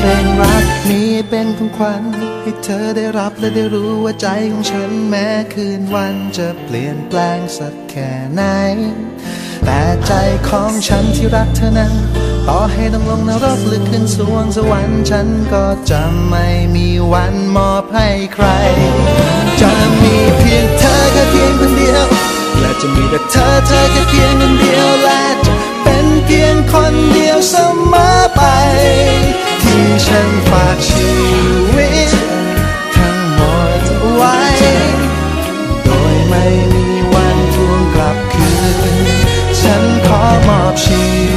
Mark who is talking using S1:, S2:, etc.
S1: เพลงรักนี้เป็นของขวัญให้เธอได้รับและได้รู้ว่าใจของฉันแม้คืนวันจะเปลี่ยนแปลงสักแค่ไหน แต่ใจของฉันที่รักเธอนั้น ต่อให้ต้องลงนรกหรือขึ้นสวงสวรรค์ฉันก็จะไม่มีวันมอบให้ใคร จะมีเพียงเธอแค่เพียงคนเดียว และจะมีแต่เธอเธอแค่เพียงคนเดียวและ she